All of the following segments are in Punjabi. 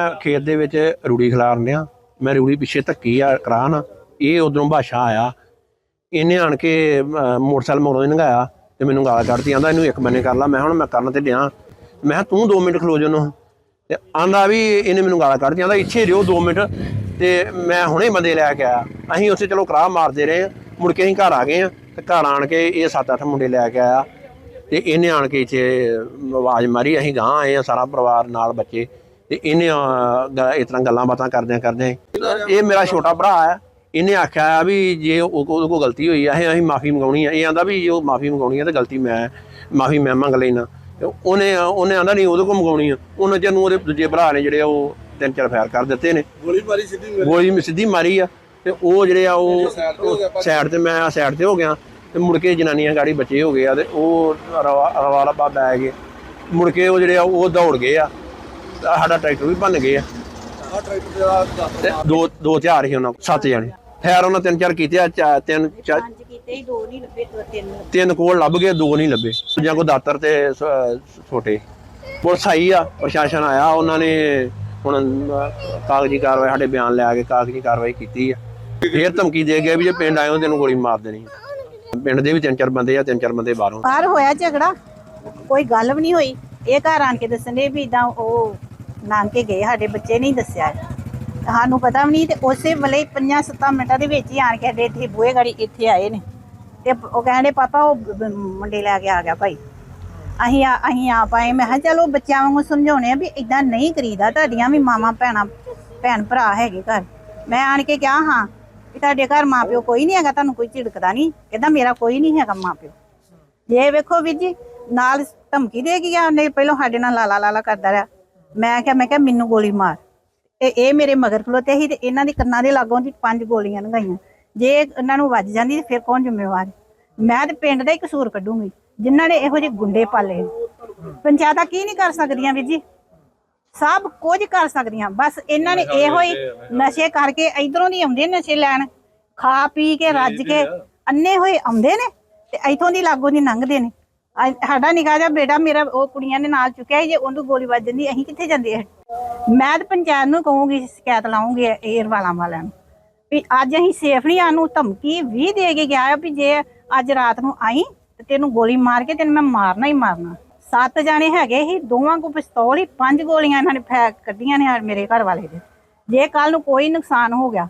ਮੈਂ ਖੇਤ ਦੇ ਵਿੱਚ ਰੂੜੀ ਖਿਲਾਰਨ ਆ। ਮੈਂ ਰੂੜੀ ਪਿੱਛੇ ਧੱਕੀ ਆ, ਕਰਾਨ। ਇਹ ਉਧਰੋਂ ਭਾਸ਼ਾ ਆਇਆ। ਇਹਨੇ ਆਣ ਕੇ ਮੋਟਰਸਾਈਕਲ ਮੋੜੋਂ ਲੰਘਾਇਆ ਤੇ ਮੈਨੂੰ ਗਾਲਾਂ ਕੱਢਦੀ ਆਂਦਾ ਇਹਨੂੰ ਇੱਕ ਬੰਨੇ ਕਰ ਲਾ। ਮੈਂ ਹੁਣ ਮੈਂ ਕਰਨ ਤੇ ਡਿਆ। ਮੈਂ ਕਿਹਾ, ਤੂੰ 2 ਮਿੰਟ ਖਲੋ ਜਾਨੋ ਤੇ ਆਂਦਾ ਵੀ ਇਹਨੇ ਮੈਨੂੰ ਗਾਲਾਂ ਕੱਢਦੀ ਆਂਦਾ ਇੱਥੇ ਰਿਓ 2 ਮਿੰਟ। ਤੇ ਮੈਂ ਹੁਣੇ ਬੰਦੇ ਲੈ ਕੇ ਆਇਆ। ਅਸੀਂ ਉੱਥੇ ਚਲੋ ਕਰਾਹ ਮਾਰਦੇ ਰਹੇ। ਆ ਮੁੜ ਕੇ ਅਸੀਂ ਘਰ ਆ ਗਏ ਆ ਤੇ ਘਰ ਆਣ ਕੇ ਇਹ 7-8 ਮੁੰਡੇ ਲੈ ਕੇ ਆਇਆ। ਤੇ ਇਹਨੇ ਆਣ ਕੇ ਇੱਥੇ ਆਵਾਜ਼ ਮਾਰੀ। ਅਸੀਂ ਗਾਂ ਆਏ ਆ ਸਾਰਾ ਪਰਿਵਾਰ ਨਾਲ ਬੱਚੇ। ਤੇ ਇਹਨੇ ਇਸ ਤਰ੍ਹਾਂ ਗੱਲਾਂ ਬਾਤਾਂ ਕਰਦਿਆਂ ਕਰਦਿਆਂ ਇਹ ਮੇਰਾ ਛੋਟਾ ਭਰਾ ਆ ਇਹਨੇ ਆਖਿਆ ਵੀ ਜੇ ਉਹ ਉਹਦੇ ਕੋਲ ਗਲਤੀ ਹੋਈ ਆ ਇਹ ਅਸੀਂ ਮਾਫੀ ਮੰਗਾਉਣੀ ਆ। ਇਹ ਆਂਦਾ ਵੀ ਜੋ ਮਾਫੀ ਮੰਗਾਉਣੀ ਆ ਤੇ ਗਲਤੀ ਮੈਂ ਮਾਫੀ ਮੈਂ ਮੰਗ ਲੈਣਾ ਉਹਨੇ ਉਹਨੇ ਆਂਦਾ ਨਹੀਂ ਉਹਦੇ ਕੋਲ ਮੰਗਾਉਣੀ ਆ। ਉਹਨਾਂ ਚਿਰ ਨੂੰ ਉਹਦੇ ਦੂਜੇ ਭਰਾ ਨੇ ਜਿਹੜੇ ਆ ਉਹ ਤਿੰਨ ਚਾਰ ਫਾਇਰ ਕਰ ਦਿੱਤੇ ਨੇ। ਗੋਲੀ ਮਾਰੀ ਸਿੱਧੀ ਮੇਰੇ। ਗੋਲੀ ਸਿੱਧੀ ਮਾਰੀ ਆ। ਤੇ ਉਹ ਜਿਹੜੇ ਆ ਉਹ ਹੋ। ਸਾਈਡ ਤੇ ਮੈਂ ਸਾਈਡ ਤੇ ਹੋ ਗਿਆ। ਤੇ ਮੁੜ ਕੇ ਜਨਾਨੀਆਂ ਗਾੜੀ ਬੱਚੇ ਹੋ ਗਏ ਆ ਤੇ ਉਹ ਰਵਾ ਰੱਬਾ ਬੈ ਗਏ। ਮੁੜ ਕੇ ਉਹ ਜਿਹੜੇ ਆ ਉਹ ਦੌੜ ਗਏ ਆ। ਸਾਡਾ ਟਰੈਕਟਰ ਵੀ ਭੰਨ ਗਏ ਆ। ਆ ਟਰੈਕਟਰ ਦਾ ਦੱਸ ਤੇ ਦੋ ਦੋ ਹਥਿਆਰ ਸੀ ਉਹਨਾਂ ਕੋਲ ਸੱਤ ਜਣੇ। ਖੈਰ ਉਹਨਾਂ ਤਿੰਨ ਚਾਰ ਕੀਤੇ ਆ ਚਾ- ਤਿੰਨ ਚਾ- ਪੰਜ ਕੀਤੇ ਸੀ, ਦੋ ਨਹੀਂ ਲੱਭੇ ਦੋ ਤਿੰਨ ਤਿੰਨ ਕੋਲ ਲੱਭ ਗਏ ਦੋ ਨਹੀਂ ਲੱਭੇ। ਜਾਂ ਕੋ ਦਾਤਰ ਤੇ ਸ- ਛੋਟੇ। ਪੁਲਿਸ ਆਈ ਆ ਪ੍ਰਸ਼ਾਸਨ ਆਇਆ ਉਹਨਾਂ ਨੇ ਹੁਣ ਅਹ, ਕਾਗਜ਼ੀ ਕਾਰਵਾਈ ਸਾਡੇ ਬਿਆਨ ਲੈ ਕੇ ਕਾਗਜ਼ੀ ਕਾਰਵਾਈ ਕੀਤੀ ਆ। ਫੇਰ ਧਮਕੀ ਦੇ ਗਏ ਵੀ ਜੇ ਪਿੰਡ ਆਇਓ ਤੈਨੂੰ ਗੋਲੀ ਮਾਰ ਦੇਣੀ। ਆ। ਪਿੰਡ ਦੇ ਵੀ ਤਿੰਨ ਚਾਰ ਬੰਦੇ ਆ ਤਿੰਨ ਚਾਰ ਬੰਦੇ ਬਾਹਰੋਂ। ਬਾਹਰ ਹੋਇਆ ਝਗੜਾ ਕੋਈ ਗੱਲ ਵੀ ਨਹੀਂ ਹੋਈ। ਇਹ ਘਰ ਆਣ ਕੇ ਦੱਸਣੇ ਵੀ ਇਦਾਂ ਉਹ ਨਾਨਕੇ ਗਏ, ਸਾਡੇ ਬੱਚੇ ਨਹੀਂ ਦੱਸਿਆ। ਸਾਨੂੰ ਪਤਾ ਵੀ ਨਹੀਂ ਤੇ ਉਸੇ ਵੇਲੇ 5-7 ਮਿੰਟਾਂ ਦੇ ਵਿੱਚ ਹੀ ਆਣ ਕੇ ਸਾਡੇ ਇੱਥੇ ਬੂਹੇ ਗਾੜੀ ਇੱਥੇ ਆਏ ਨੇ। ਤੇ ਉਹ ਕਹਿੰਦੇ, ਪਾਪਾ, ਉਹ ਮੁੰਡੇ ਲੈ ਕੇ ਆ ਗਿਆ ਭਾਈ। ਅਸੀਂ ਆ ਅਸੀਂ ਆ ਪਾਏ ਮੈਂ ਕਿਹਾ, ਚਲੋ, ਬੱਚਿਆਂ ਵਾਂਗੂ ਸਮਝਾਉਣੇ ਆ ਵੀ ਇਦਾਂ ਨਹੀਂ ਕਰੀਦਾ। ਤੁਹਾਡੀਆਂ ਵੀ ਮਾਵਾਂ, ਭੈਣਾਂ, ਭੈਣ ਭਰਾ ਹੈਗੇ ਘਰ। ਮੈਂ ਆਣ ਕੇ ਕਿਹਾ, ਹਾਂ, ਵੀ ਤੁਹਾਡੇ ਘਰ ਮਾਪਿਓ ਕੋਈ ਨਹੀਂ ਹੈਗਾ, ਤੁਹਾਨੂੰ ਕੋਈ ਝਿੜਕਦਾ ਨਹੀਂ। ਕਹਿੰਦਾ, ਮੇਰਾ ਕੋਈ ਨਹੀਂ ਹੈਗਾ ਮਾਪਿਓ। ਜੇ ਵੇਖੋ ਵੀਰ ਜੀ, ਨਾਲ ਧਮਕੀ ਦੇ ਗਿਆ, ਉਹਨੇ ਪਹਿਲਾਂ ਸਾਡੇ ਨਾਲ ਲਾਲਾ ਲਾਲਾ ਕਰਦਾ ਰਿਹਾ। ਮੈਂ ਕਿਹਾ ਮੈਂ ਕਿਹਾ ਮੈਨੂੰ ਗੋਲੀ ਮਾਰ। ਇਹ ਇਹ ਮੇਰੇ ਮਗਰ ਖਲੋਤੇ ਸੀ ਤੇ ਇਹਨਾਂ ਦੀ ਕੰਨਾਂ ਦੇ ਲਾਗੋਂ ਦੀ ਪੰਜ ਗੋਲੀਆਂ ਲੰਘਾਈਆਂ। ਜੇ ਇਹਨਾਂ ਨੂੰ ਵੱਜ ਜਾਂਦੀ ਤੇ ਫਿਰ ਕੌਣ ਜ਼ਿੰਮੇਵਾਰ? ਮੈਂ ਤੇ ਪਿੰਡ ਦਾ ਹੀ ਕਸੂਰ ਕੱਢੂੰਗੀ। ਜਿਨ੍ਹਾਂ ਨੇ ਇਹੋ ਜਿਹੇ ਗੁੰਡੇ ਪਾਲੇ। ਪੰਚਾਇਤਾਂ ਕੀ ਨਹੀਂ ਕਰ ਸਕਦੀਆਂ ਵੀਰ ਜੀ? ਸਭ ਕੁਝ ਕਰ ਸਕਦੀਆਂ। ਬਸ ਇਹਨਾਂ ਨੇ ਇਹੋ ਹੀ ਨਸ਼ੇ ਕਰਕੇ ਇਧਰੋਂ ਦੀ ਆਉਂਦੇ ਨਸ਼ੇ ਲੈਣ। ਖਾ ਪੀ ਕੇ ਰੱਜ ਕੇ ਅੰਨੇ ਹੋਏ ਆਉਂਦੇ ਨੇ ਤੇ ਇਥੋਂ ਦੀ ਲਾਗੋਂ ਦੀ ਲੰਘਦੇ ਨੇ। ਅੱਜ ਸਾਡਾ ਨਿਕਾ ਜਿਹਾ ਬੇਟਾ ਮੇਰਾ ਉਹ ਕੁੜੀਆਂ ਨੇ ਨਾਲ ਚੁੱਕਿਆ ਸੀ, ਜੇ ਉਹਨੂੰ ਗੋਲੀ ਵੱਜ ਜਾਂਦੀ ਅਸੀਂ ਕਿੱਥੇ ਜਾਂਦੇ ਆ? ਮੈਂ ਤਾਂ ਪੰਚਾਇਤ ਨੂੰ ਕਹੂੰਗੀ ਸ਼ਿਕਾਇਤ ਲਾਉਂਗੀ ਏਅਰ ਵਾਲਾਂ ਵਾਲਿਆਂ ਨੂੰ ਵੀ ਅੱਜ ਅਸੀਂ ਸੇਫ ਨਹੀਂ ਆਨੂੰ ਧਮਕੀ ਵੀ ਦੇ ਕੇ ਗਿਆ ਆ ਵੀ ਜੇ ਅੱਜ ਰਾਤ ਨੂੰ ਆਈ ਤੇ ਤੈਨੂੰ ਗੋਲੀ ਮਾਰ ਕੇ ਤੈਨੂੰ ਮੈਂ ਮਾਰਨਾ ਹੀ ਮਾਰਨਾ। ਸੱਤ ਜਾਣੇ ਹੈਗੇ ਸੀ ਦੋਵਾਂ ਕੋ ਪਿਸਤੌਲ ਹੀ ਪੰਜ ਗੋਲੀਆਂ ਇਹਨਾਂ ਨੇ ਫੈਕ ਕੱਢੀਆਂ ਨੇ ਆ ਮੇਰੇ ਘਰ ਵਾਲੇ ਦੇ। ਜੇ ਕੱਲ ਨੂੰ ਕੋਈ ਨੁਕਸਾਨ ਹੋ ਗਿਆ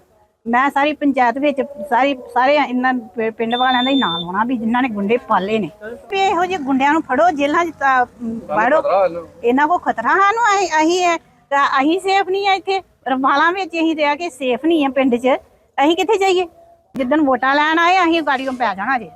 ਮੈਂ ਸਾਰੀ ਪੰਚਾਇਤ ਵਿੱਚ ਸਾਰੀ ਸਾਰੇ ਇਹਨਾਂ ਪਿ- ਪਿੰਡ ਵਾਲਿਆਂ ਦਾ ਹੀ ਨਾਂ ਲਾਉਣਾ ਵੀ ਜਿਨ੍ਹਾਂ ਨੇ ਗੁੰਡੇ ਪਾਲੇ ਨੇ। ਵੀ ਇਹੋ ਜਿਹੇ ਗੁੰਡਿਆਂ ਨੂੰ ਫੜੋ ਜੇਲ੍ਹਾਂ 'ਚ ਤਾਂ, ਅਮ, ਇਹਨਾਂ ਕੋ ਖਤਰਾ ਸਾਨੂੰ ਅਸੀਂ ਅਸੀਂ ਹੈ। ਤਾਂ ਅਸੀਂ ਸੇਫ ਨਹੀਂ ਆ ਇੱਥੇ। ਰਵਾਲਾਂ ਵਿੱਚ ਅਸੀਂ ਰਹਿ ਕੇ ਸੇਫ ਨਹੀਂ ਆ ਪਿੰਡ 'ਚ। ਅਸੀਂ ਕਿੱਥੇ ਜਾਈਏ? ਜਿੱਦਣ ਵੋਟਾਂ ਲੈਣ ਆਏ ਅਸੀਂ ਗਾੜੀਆਂ ਪੈ ਜਾਣਾ ਜੇ।